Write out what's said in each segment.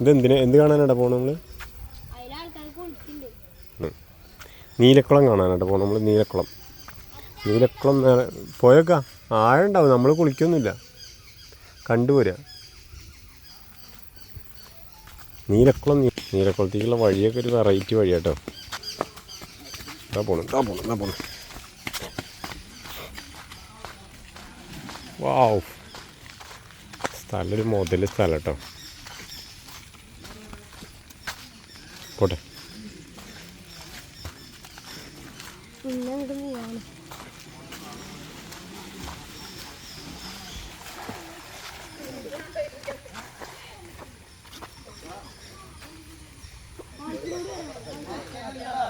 ഇത് എന്തിനാ എന്ത് കാണാനാണ് പോകണം നമ്മൾ നീലക്കുളം കാണാനായിട്ട് പോകണം നമ്മൾ നീലക്കുളം. നീലക്കുളം പോയേക്കാം. ആഴുണ്ടാവും നമ്മൾ കുളിക്കൊന്നുമില്ല. കണ്ടുപോരാ നീലക്കുളം നീലക്കുളത്തേക്കുള്ള വഴിയൊക്കെ ഒരു വെറൈറ്റി വഴിയാട്ടോ. ഇതാ പോണം. ഇതാ പോണം. ഇതാ പോണം. വാവ്. സ്ഥലം ഒരു മുതൽ സ്ഥലം കേട്ടോ. പോട്ടെ.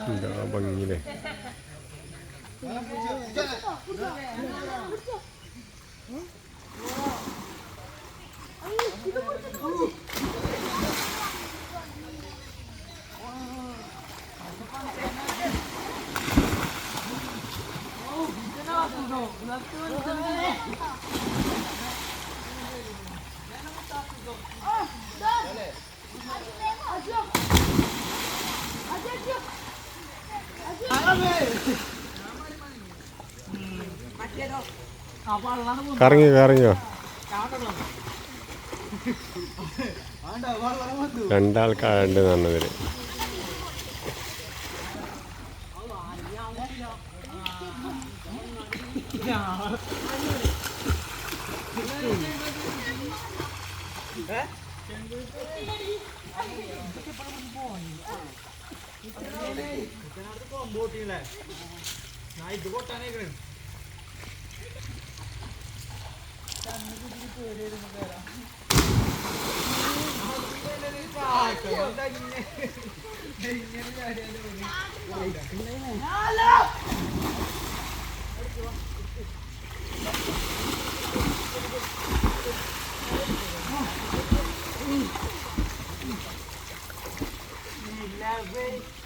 എന്താ ഭംഗിയില്ലേ കറങ്ങിയോ കറങ്ങിയോ? രണ്ടാൾക്കാരുണ്ട് നന്നതിൽ. കോമ്പോട്ടില്ലേ ഞാൻ ഇത് പൊട്ടാനേക്കണേ തന്നെ Love it.